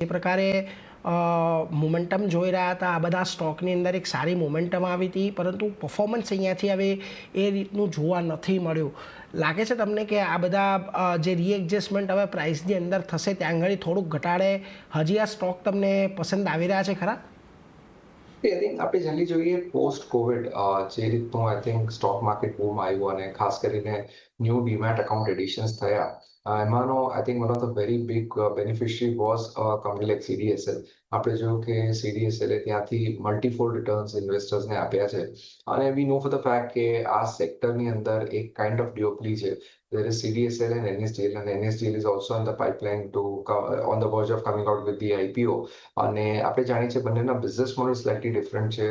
જે પ્રકારે મોમેન્ટમ જોઈ રહ્યા હતા. આ બધા સ્ટોકની અંદર એક સારી મોમેન્ટમ આવી હતી, પરંતુ પરફોર્મન્સ અહીંયાથી હવે એ રીતનું જોવા નથી મળ્યું. લાગે છે તમને કે આ બધા જે રીએડજસ્ટમેન્ટ હવે પ્રાઇસની અંદર થશે, ત્યાં આગળ થોડુંક ઘટાડે? હજી આ સ્ટોક તમને પસંદ આવી રહ્યા છે ખરા? આપણે જલ્દી જોઈએ પોસ્ટ કોવિડ જે રીતનું આઈ થિંક સ્ટોક માર્કેટ બૂમ આવ્યું અને ખાસ કરીને ન્યૂ ડીમેટ એકાઉન્ટ એડિશન્સ થયા. એમાંનો I think one of the very big beneficiary was company like CDSL આપણે જોયું કે સીડીએસએલ ત્યાંથી મલ્ટીફોલ્ડ રિટર્ન્સ ઇન્વેસ્ટર્સને આપ્યા છે. અને we know for the fact કે આ સેક્ટરની અંદર એક કાઇન્ડ ઓફ ડિયોપ્લી છે. There is CDSL and NSDL and NSDL is also on the pipeline to on the verge of coming out with the IPO અને આપણે જાણીએ છીએ બંનેના બિઝનેસ મોડલ સ્લાઇટલી ડિફરન્ટ છે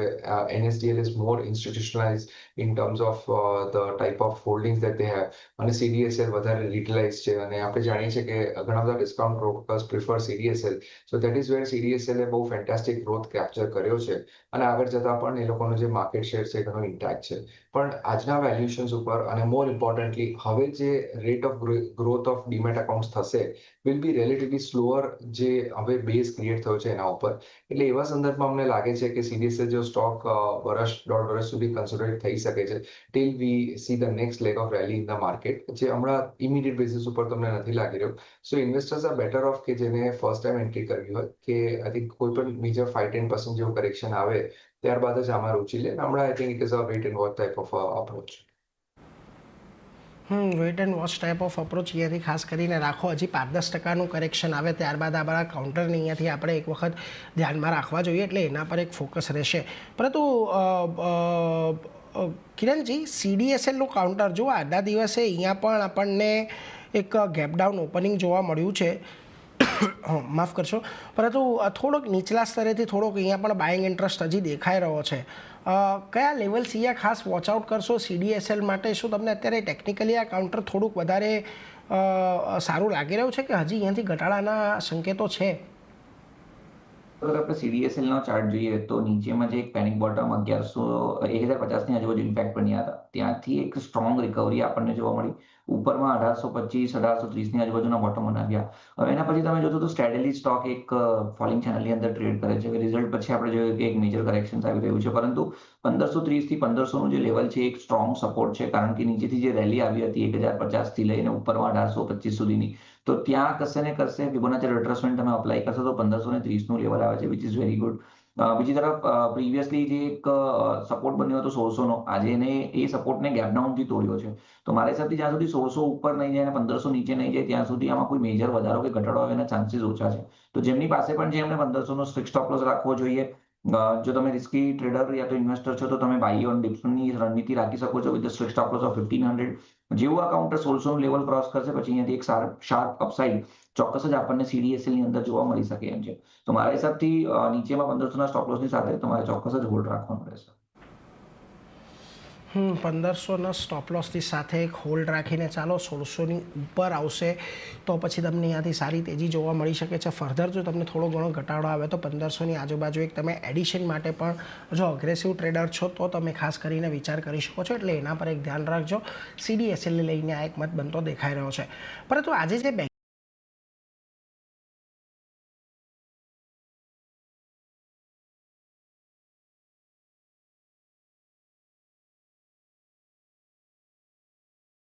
NSDL is more institutionalized in terms of uh, the type of holdings that they have અને CDSL વધારે retailized છે અને આપણે જાણીએ છીએ કે ઘણા બધા discount brokers prefer CDSL so that is where CDSL એ બહુ ફેન્ટાસ્ટિક ગ્રોથ કેપ્ચર કર્યો છે અને આગળ જતા પણ એ લોકોનો જે માર્કેટ શેર છે ઘણો ઇન્ટેક્ટ છે પણ આજના વેલ્યુએશન્સ ઉપર અને મોર ઇમ્પોર્ટન્ટલી હવે જે rate of growth of demat accounts થશે વિલ બી રિલેટિવલી સ્લોઅર જે હવે બેઝ ક્રિએટ થયો છે એના ઉપર. એટલે એવા સંદર્ભમાં અમને લાગે છે કે સીડીએસએ જો સ્ટોક વર્ષ, દોઢ વર્ષ સુધી કન્સિડરેટ થઈ શકે છે till we see the next leg of rally in the market જે હમણાં ઇમિડિયેટ બેસિસ ઉપર તમને નથી લાગી રહ્યો. So investors are better off કે જેને ફર્સ્ટ ટાઈમ એન્ટ્રી કરવી હોય, કે આઈ થિંક કોઈ પણ મેજર ફાઈવ ટેન પર્સન્ટ જેવું કરેક્શન આવે, ત્યારબાદ જ આમાં રૂચી લે. હમણાં I think it is a wait and watch type of approach wait and watch type of approach અહીંયાથી ખાસ કરીને રાખો. હજી પાંચ દસ ટકાનું કરેક્શન આવે ત્યારબાદ આ બધા કાઉન્ટરને અહીંયાથી આપણે એક વખત ધ્યાનમાં રાખવા જોઈએ એટલે એના પર એક ફોકસ રહેશે. પરંતુ કિરણજી સીડીએસએલનું કાઉન્ટર જો આજના દિવસે અહીંયા પણ આપણને એક ગેપડાઉન ઓપનિંગ જોવા મળ્યું છે. માફ કરશો. પરંતુ થોડોક નીચલા સ્તરેથી થોડોક અહીંયા પણ બાઇંગ ઇન્ટરેસ્ટ હજી દેખાઈ રહ્યો છે. કયા લેવલ્સ અહીંયા ખાસ વોચઆઉટ કરશો સીડીએસએલ માટે? શું તમને અત્યારે ટેકનિકલી આ કાઉન્ટર થોડુંક વધારે સારું લાગી રહ્યું છે કે હજી અહીંયાથી ઘટાડાના સંકેતો છે? અગર આપણે સીડીએસએલ નો ચાર્ટ જોઈએ તો નીચેમાં જે એક પેનિક બોટમ અગિયારસો, એક હજાર પચાસની આજુબાજુ ઇમ્પેક્ટ બન્યા હતા. ત્યાંથી એક સ્ટ્રોંગ રિકવરી આપણને જોવા મળી. ઉપરમાં અઢારસો પચીસ, અઢારસો ત્રીસની આજુબાજુના બોટમ બનાવ્યા. હવે એના પછી તમે જોતો તો સ્ટેડલી સ્ટોક એક ફોલિંગ ચેનલની અંદર ટ્રેડ કરે છે. રિઝલ્ટ પછી આપણે જોયું કે એક મેજર કરેક્શન આવી રહ્યું છે. પરંતુ પંદરસો ત્રીસથી પંદરસોનું જે લેવલ છે, એક સ્ટ્રોંગ સપોર્ટ છે. કારણ કે નીચેથી જે રેલી આવી હતી એક હજાર પચાસથી લઈને ઉપરમાં અઢારસો પચીસ સુધીની. તો ત્યાં કશે ને કશે ફિબોનાચી રિટ્રેસમેન્ટ તમે અપ્લાય કરશો તો પંદરસો ને ત્રીસનું લેવલ આવે છે વિચ ઇઝ વેરી ગુડ બીજી તરફ પ્રીવિયસલી જે એક સપોર્ટ બન્યો હતો સોળસોનો, આજે એને એ સપોર્ટને ગેપ ડાઉનથી તોડ્યો છે. તો મારા હિસાબથી જ્યાં સુધી સોળસો ઉપર નહીં જાય અને પંદરસો નીચે નહીં જાય, ત્યાં સુધી આમાં કોઈ મેજર વધારો કે ઘટાડો આવે એના ચાન્સીસ ઓછા છે. તો જેમની પાસે પણ જે એમને પંદરસોનો નો સ્ટોપ લોસ રાખવો જોઈએ. જો તમે રિસ્કી ટ્રેડર યા તો ઇન્વેસ્ટર છો, તો તમે બાય ઓન ડિપ્સની રણનીતિ રાખી શકો છો with strict stop of fifteen hundred જેવું આ કાઉન્ટર સોળસોનું લેવલ ક્રોસ કરશે, પછી અહીંયાથી એક શાર્પ અપસાઇડ ચોક્કસ જ આપણને સીડીએસએલની અંદર જોવા મળી શકે એમ છે. તો મારા હિસાબથી નીચેમાં પંદરસોના સ્ટોપ લોસની સાથે તમારે ચોક્કસ જ હોલ્ડ રાખવાનું રહેશે. પંદરસોના સ્ટોપ લોસની સાથે એક હોલ્ડ રાખીને ચાલો સોળસોની ઉપર આવશે. તો પછી તમને અહીંયાથી સારી તેજી જોવા મળી શકે છે. ફર્ધર જો તમને થોડો ઘણો ઘટાડો આવે તો પંદરસોની આજુબાજુ એક તમે એડિશન માટે પણ જો અગ્રેસિવ ટ્રેડર છો તો તમે ખાસ કરીને વિચાર કરી શકો છો. એટલે એના પર એક ધ્યાન રાખજો. સીડીએસએલને લઈને આ એક મત બનતો દેખાઈ રહ્યો છે. પરંતુ આજે જે